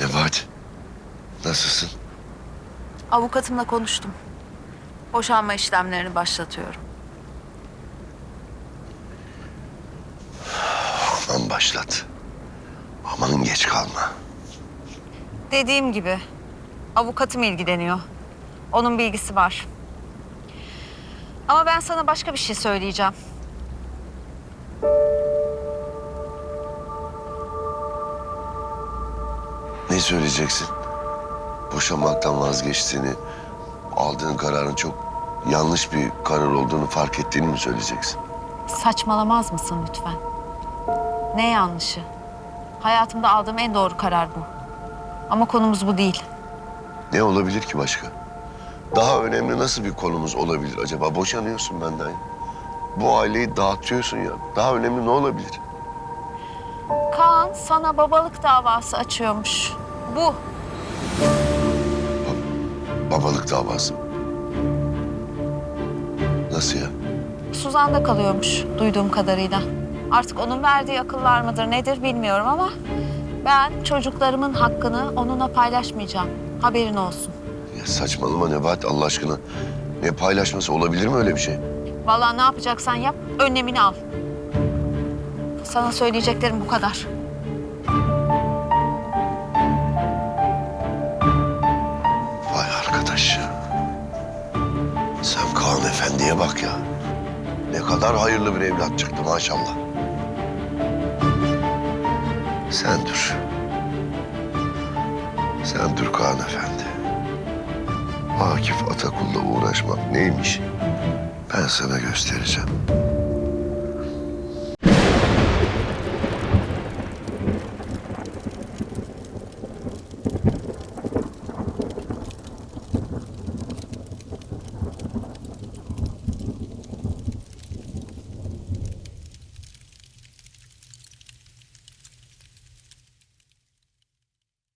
Nebahat, nasılsın? Avukatımla konuştum. Boşanma işlemlerini başlatıyorum. Aman başlat. Aman geç kalma. Dediğim gibi avukatım ilgileniyor. Onun bilgisi var. Ama ben sana başka bir şey söyleyeceğim. Ne söyleyeceksin? Boşanmaktan vazgeçtiğini, aldığın kararın çok yanlış bir karar olduğunu fark ettiğini mi söyleyeceksin? Saçmalamaz mısın lütfen? Ne yanlışı? Hayatımda aldığım en doğru karar bu. Ama konumuz bu değil. Ne olabilir ki başka? Daha önemli nasıl bir konumuz olabilir acaba? Boşanıyorsun benden. Bu aileyi dağıtıyorsun ya. Daha önemli ne olabilir? Kaan sana babalık davası açıyormuş. Bu. Babalık davası. Nasıl ya? Suzan'da kalıyormuş duyduğum kadarıyla. Artık onun verdiği akıllar mıdır nedir bilmiyorum ama... ...ben çocuklarımın hakkını onunla paylaşmayacağım. Haberin olsun. Ya saçmalama Nebahat Allah aşkına. Ne paylaşması olabilir mi öyle bir şey? Vallahi ne yapacaksan yap, önlemini al. Sana söyleyeceklerim bu kadar. Vay arkadaş ya. Sen Kaan Efendi'ye bak ya. Ne kadar hayırlı bir evlat çıktı maşallah. Sen dur. Sen dur Kaan Efendi. Akif Atakul'la uğraşmak neymiş? Ben sana göstereceğim.